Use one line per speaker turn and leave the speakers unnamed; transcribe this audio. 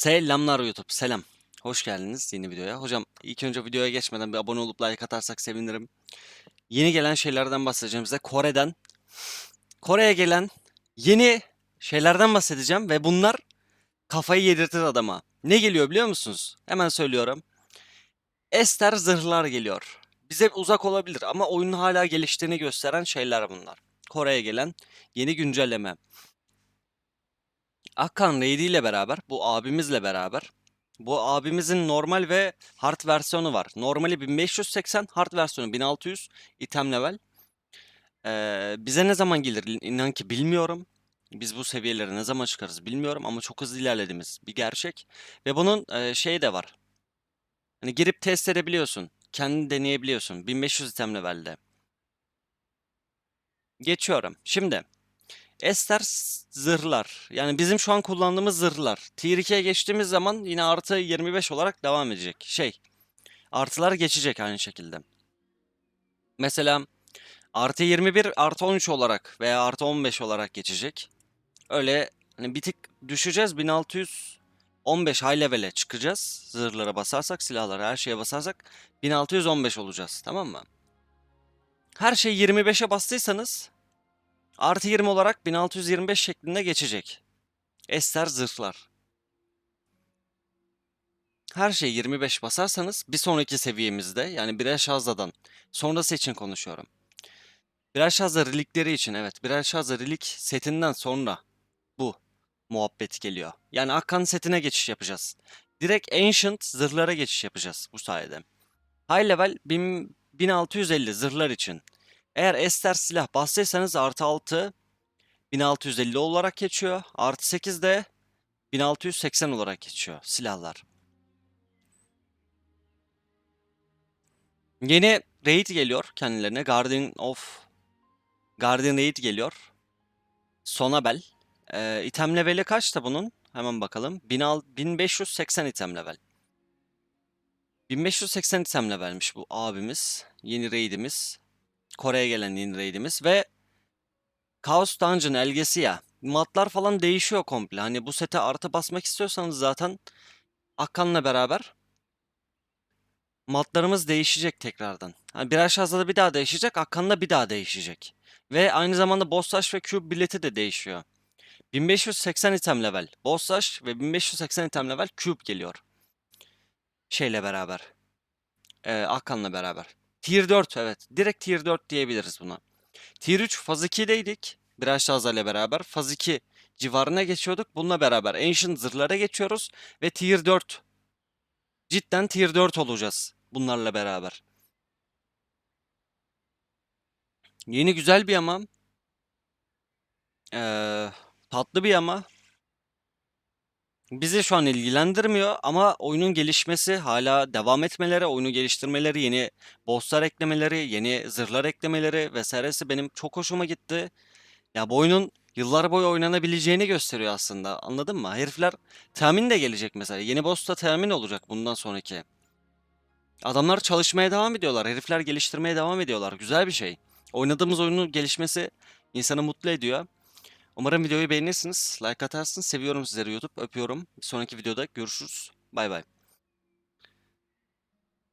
Selamlar YouTube, selam. Hoş geldiniz yeni videoya. Hocam ilk önce videoya geçmeden bir abone olup like atarsak sevinirim. Yeni gelen şeylerden bahsedeceğim size. Kore'den. Kore'ye gelen yeni şeylerden bahsedeceğim ve bunlar kafayı yedirtir adama. Ne geliyor biliyor musunuz? Hemen söylüyorum. Ester zırhlar geliyor. Bize uzak olabilir ama oyunun hala geliştiğini gösteren şeyler bunlar. Kore'ye gelen yeni güncelleme. Akkan Raid ile beraber, bu abimizle beraber, bu abimizin normal ve hard versiyonu var. Normali 1580, hard versiyonu 1600, item level. Ee, bize ne zaman gelir inan ki bilmiyorum. Biz bu seviyelere ne zaman çıkarız bilmiyorum ama çok hızlı ilerlediğimiz bir gerçek. Ve bunun e, şeyi de var. Hani girip test edebiliyorsun. Kendin deneyebiliyorsun. 1500 item levelde. Geçiyorum. Şimdi Ester zırhlar. Yani bizim şu an kullandığımız zırhlar. Tier 2'ye geçtiğimiz zaman yine artı 25 olarak devam edecek. Şey. Artılar geçecek aynı şekilde. Mesela artı 21 artı 13 olarak veya artı 15 olarak geçecek. Öyle hani bir tık düşeceğiz. 1615 high level'e çıkacağız. Zırhlara basarsak, silahlara, her şeye basarsak 1615 olacağız. Tamam mı? Her şeyi 25'e bastıysanız Artı 20 olarak 1625 şeklinde geçecek. Ester zırhlar. Her şey 25 basarsanız bir sonraki seviyemizde yani birer şazadan sonrası için konuşuyorum. Birer şaza relikleri için evet birer şaza relik setinden sonra bu muhabbet geliyor. Yani Akkan setine geçiş yapacağız. Direkt Ancient zırhlara geçiş yapacağız bu sayede. High level 1000 1650 zırhlar için. Eğer Ester silah bastıysanız artı 6 1650 olarak geçiyor. Artı 8 de 1680 olarak geçiyor silahlar. Yeni raid geliyor kendilerine. Guardian of Guardian raid geliyor. Sonabel. Ee, item leveli kaçta bunun? Hemen bakalım. 1000 1580 item level. 1580 item levelmiş bu abimiz. Yeni raidimiz. Kore'ye gelen yeni raidimiz ve Chaos Dungeon elgesi ya. Matlar falan değişiyor komple. Hani bu sete artı basmak istiyorsanız zaten Akkan'la beraber matlarımız değişecek tekrardan. Hani birer şahzada bir daha değişecek, Akkan'la bir daha değişecek. Ve aynı zamanda Boss Rush ve Cube bileti de değişiyor. 1580 item level Boss Rush ve 1580 item level Cube geliyor. Şeyle beraber. Ee, Akkan'la beraber. Tier 4 evet. Direkt Tier 4 diyebiliriz buna. Tier 3 faz 2'deydik. Biraz ile beraber. Faz 2 civarına geçiyorduk. Bununla beraber Ancient zırhlara geçiyoruz. Ve Tier 4. Cidden Tier 4 olacağız. Bunlarla beraber. Yeni güzel bir ama. Ee, tatlı bir ama. Bizi şu an ilgilendirmiyor ama oyunun gelişmesi hala devam etmeleri, oyunu geliştirmeleri, yeni bosslar eklemeleri, yeni zırhlar eklemeleri vesairesi benim çok hoşuma gitti. Ya bu oyunun yıllar boyu oynanabileceğini gösteriyor aslında. Anladın mı? Herifler temin de gelecek mesela. Yeni boss da temin olacak bundan sonraki. Adamlar çalışmaya devam ediyorlar. Herifler geliştirmeye devam ediyorlar. Güzel bir şey. Oynadığımız oyunun gelişmesi insanı mutlu ediyor. Umarım videoyu beğenirsiniz. Like atarsınız. Seviyorum sizleri YouTube. Öpüyorum. Bir sonraki videoda görüşürüz. Bay bay.